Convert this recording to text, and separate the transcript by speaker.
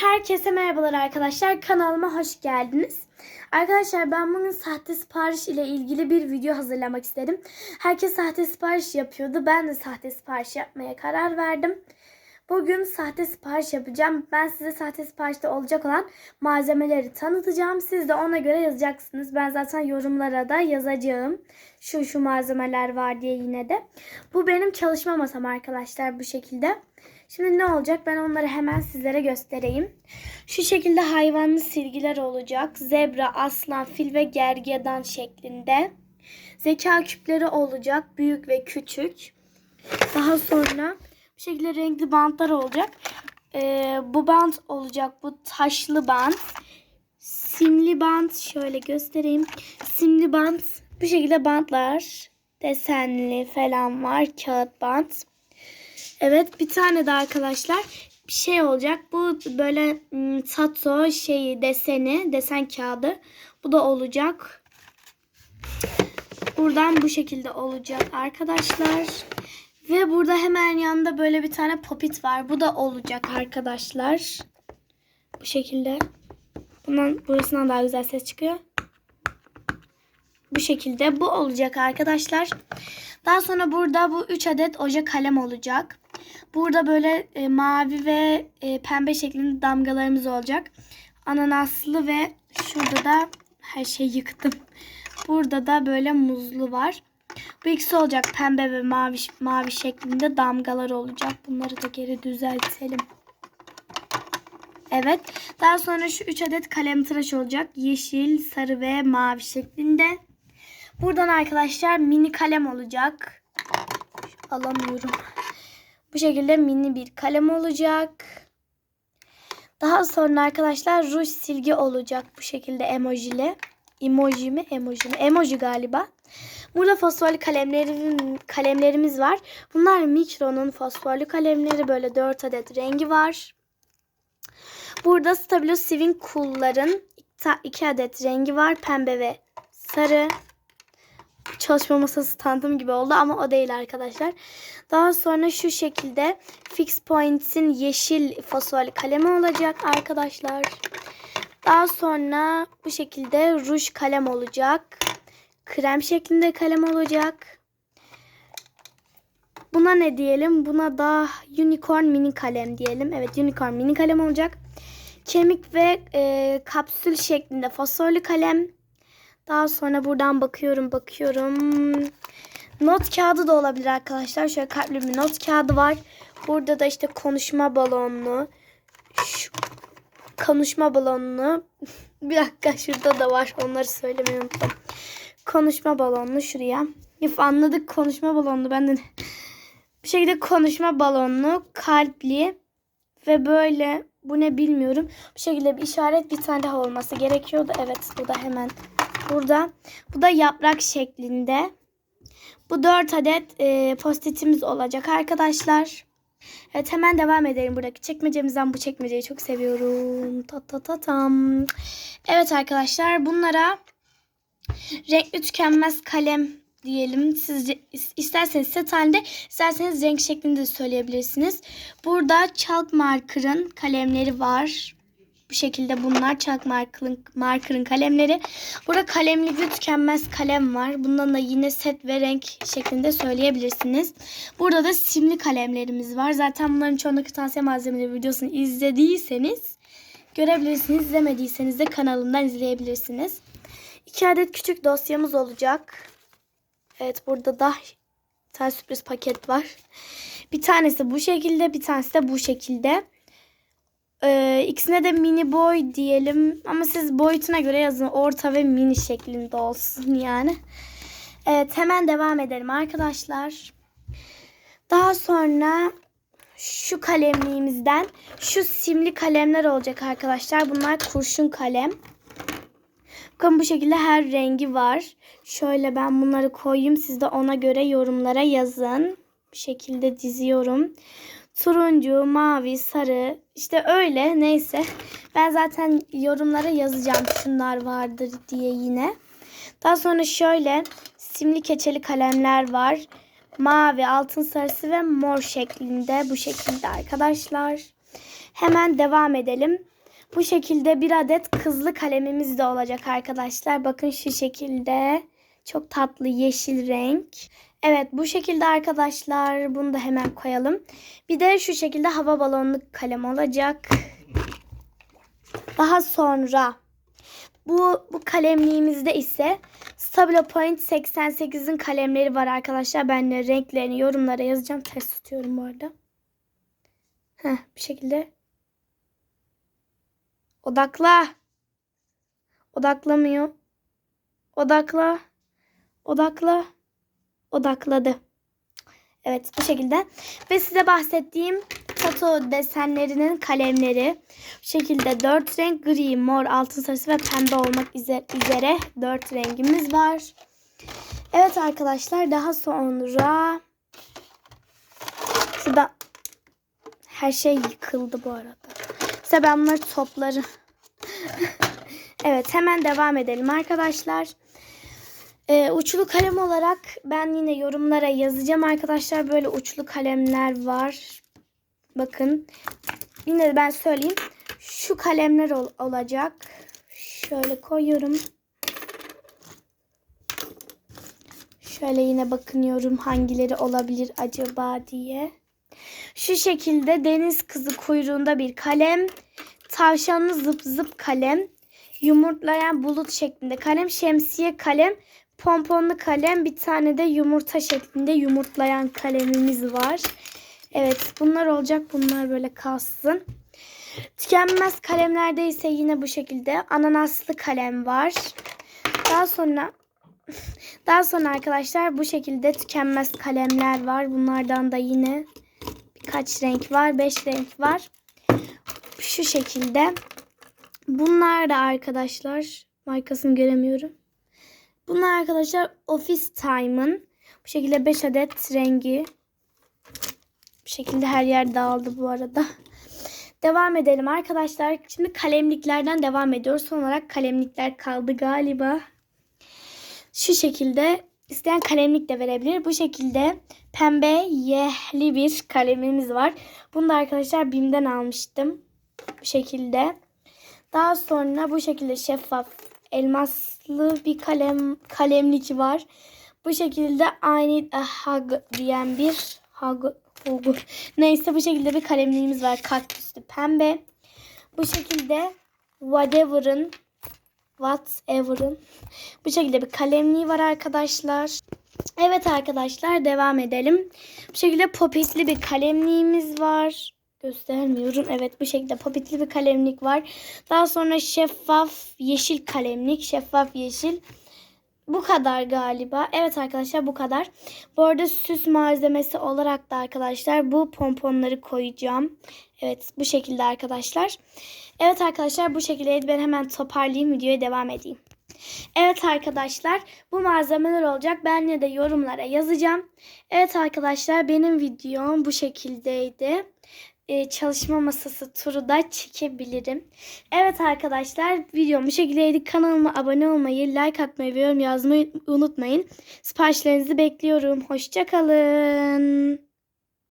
Speaker 1: Herkese merhabalar arkadaşlar. Kanalıma hoş geldiniz. Arkadaşlar ben bugün sahte sipariş ile ilgili bir video hazırlamak istedim. Herkes sahte sipariş yapıyordu. Ben de sahte sipariş yapmaya karar verdim. Bugün sahte sipariş yapacağım. Ben size sahte siparişte olacak olan malzemeleri tanıtacağım. Siz de ona göre yazacaksınız. Ben zaten yorumlara da yazacağım. Şu şu malzemeler var diye yine de. Bu benim çalışma masam arkadaşlar bu şekilde. Şimdi ne olacak ben onları hemen sizlere göstereyim. Şu şekilde hayvanlı silgiler olacak. Zebra, aslan, fil ve gergedan şeklinde. Zeka küpleri olacak. Büyük ve küçük. Daha sonra bu şekilde renkli bantlar olacak. Ee, bu bant olacak. Bu taşlı bant. Simli bant. Şöyle göstereyim. Simli bant. Bu şekilde bantlar. Desenli falan var. Kağıt bant. Evet bir tane de arkadaşlar bir şey olacak. Bu böyle ım, tato şeyi deseni, desen kağıdı. Bu da olacak. Buradan bu şekilde olacak arkadaşlar. Ve burada hemen yanında böyle bir tane popit var. Bu da olacak arkadaşlar. Bu şekilde. Bundan burasından daha güzel ses çıkıyor. Bu şekilde bu olacak arkadaşlar. Daha sonra burada bu 3 adet oje kalem olacak. Burada böyle e, mavi ve e, pembe şeklinde damgalarımız olacak. Ananaslı ve şurada da her şeyi yıktım. Burada da böyle muzlu var. Bu ikisi olacak pembe ve mavi mavi şeklinde damgalar olacak. Bunları da geri düzeltelim. Evet. Daha sonra şu 3 adet kalem tıraş olacak. Yeşil, sarı ve mavi şeklinde. Buradan arkadaşlar mini kalem olacak. Alamıyorum. Bu şekilde mini bir kalem olacak. Daha sonra arkadaşlar ruj silgi olacak bu şekilde emojili. Emoji mi? Emoji mi? Emoji galiba. Burada fosforlu kalemlerim, kalemlerimiz var. Bunlar Micron'un fosforlu kalemleri. Böyle 4 adet rengi var. Burada Stabilo Swing Cool'ların 2 adet rengi var. Pembe ve sarı çalışma masası standım gibi oldu ama o değil arkadaşlar. Daha sonra şu şekilde Fix Points'in yeşil fosforlu kalemi olacak arkadaşlar. Daha sonra bu şekilde ruj kalem olacak. Krem şeklinde kalem olacak. Buna ne diyelim? Buna da unicorn mini kalem diyelim. Evet unicorn mini kalem olacak. Kemik ve e, kapsül şeklinde fosforlu kalem. Daha sonra buradan bakıyorum bakıyorum. Not kağıdı da olabilir arkadaşlar. Şöyle kalpli bir not kağıdı var. Burada da işte konuşma balonlu. Şu konuşma balonlu. bir dakika şurada da var. Onları söylemeyi unuttum. Konuşma balonlu şuraya. Yuf anladık konuşma balonlu. Ben de bir şekilde konuşma balonlu, kalpli ve böyle bu ne bilmiyorum. Bu şekilde bir işaret bir tane daha olması gerekiyordu. Evet bu da hemen burada. Bu da yaprak şeklinde. Bu 4 adet e, postitimiz olacak arkadaşlar. Evet hemen devam edelim buradaki çekmecemizden. Bu çekmeceyi çok seviyorum. Ta ta ta tam. Evet arkadaşlar bunlara renkli tükenmez kalem diyelim. Siz isterseniz set halinde, isterseniz renk şeklinde de söyleyebilirsiniz. Burada chalk marker'ın kalemleri var. Bu şekilde bunlar chalk marker'ın marker'ın kalemleri. Burada kalemlikli tükenmez kalem var. Bundan da yine set ve renk şeklinde söyleyebilirsiniz. Burada da simli kalemlerimiz var. Zaten bunların çoğunu kırtasiye malzemeleri videosunu izlediyseniz görebilirsiniz. İzlemediyseniz de kanalımdan izleyebilirsiniz. İki adet küçük dosyamız olacak. Evet burada da bir tane sürpriz paket var. Bir tanesi bu şekilde bir tanesi de bu şekilde. Ee, ikisine de mini boy diyelim. Ama siz boyutuna göre yazın. Orta ve mini şeklinde olsun yani. Evet hemen devam edelim arkadaşlar. Daha sonra şu kalemliğimizden şu simli kalemler olacak arkadaşlar. Bunlar kurşun kalem. Bakın bu şekilde her rengi var. Şöyle ben bunları koyayım. Siz de ona göre yorumlara yazın. Bu şekilde diziyorum. Turuncu, mavi, sarı işte öyle neyse. Ben zaten yorumlara yazacağım şunlar vardır diye yine. Daha sonra şöyle simli keçeli kalemler var. Mavi, altın sarısı ve mor şeklinde bu şekilde arkadaşlar. Hemen devam edelim. Bu şekilde bir adet kızlı kalemimiz de olacak arkadaşlar. Bakın şu şekilde. Çok tatlı yeşil renk. Evet bu şekilde arkadaşlar. Bunu da hemen koyalım. Bir de şu şekilde hava balonlu kalem olacak. Daha sonra bu, bu kalemliğimizde ise Stabilo Point 88'in kalemleri var arkadaşlar. Ben de renklerini yorumlara yazacağım. Ters tutuyorum bu arada. Heh, bir şekilde. Odakla. Odaklamıyor. Odakla. Odakla. Odakladı. Evet bu şekilde. Ve size bahsettiğim tato desenlerinin kalemleri. Bu şekilde dört renk gri, mor, altın sarısı ve pembe olmak üzere dört rengimiz var. Evet arkadaşlar daha sonra şurada her şey yıkıldı bu arada. İşte ben bunları toplarım. evet hemen devam edelim arkadaşlar. Ee, uçlu kalem olarak ben yine yorumlara yazacağım arkadaşlar. Böyle uçlu kalemler var. Bakın. Yine ben söyleyeyim. Şu kalemler ol olacak. Şöyle koyuyorum. Şöyle yine bakınıyorum hangileri olabilir acaba diye. Şu şekilde deniz kızı kuyruğunda bir kalem. Tavşanlı zıp zıp kalem. Yumurtlayan bulut şeklinde kalem. Şemsiye kalem. Pomponlu kalem. Bir tane de yumurta şeklinde yumurtlayan kalemimiz var. Evet bunlar olacak. Bunlar böyle kalsın. Tükenmez kalemlerde ise yine bu şekilde ananaslı kalem var. Daha sonra daha sonra arkadaşlar bu şekilde tükenmez kalemler var. Bunlardan da yine kaç renk var? 5 renk var. Şu şekilde. Bunlar da arkadaşlar markasını göremiyorum. Bunlar arkadaşlar Office Time'ın bu şekilde 5 adet rengi. Bu şekilde her yer dağıldı bu arada. Devam edelim arkadaşlar. Şimdi kalemliklerden devam ediyoruz. Son olarak kalemlikler kaldı galiba. Şu şekilde isteyen kalemlik de verebilir. Bu şekilde pembe yehli bir kalemimiz var. Bunu da arkadaşlar BİM'den almıştım. Bu şekilde. Daha sonra bu şekilde şeffaf elmaslı bir kalem kalemlik var. Bu şekilde I need a hug diyen bir hug, hug. Neyse bu şekilde bir kalemliğimiz var. Kaktüslü pembe. Bu şekilde whatever'ın whatever'ın bu şekilde bir kalemliği var arkadaşlar. Evet arkadaşlar devam edelim. Bu şekilde popitli bir kalemliğimiz var. Göstermiyorum. Evet bu şekilde popitli bir kalemlik var. Daha sonra şeffaf yeşil kalemlik. Şeffaf yeşil. Bu kadar galiba. Evet arkadaşlar bu kadar. Bu arada süs malzemesi olarak da arkadaşlar bu pomponları koyacağım. Evet bu şekilde arkadaşlar. Evet arkadaşlar bu şekilde ben hemen toparlayayım videoya devam edeyim. Evet arkadaşlar bu malzemeler olacak. Ben yine de yorumlara yazacağım. Evet arkadaşlar benim videom bu şekildeydi. Ee, çalışma masası turu da çekebilirim. Evet arkadaşlar videom bu şekildeydi. Kanalıma abone olmayı, like atmayı ve yorum yazmayı unutmayın. Siparişlerinizi bekliyorum. Hoşçakalın.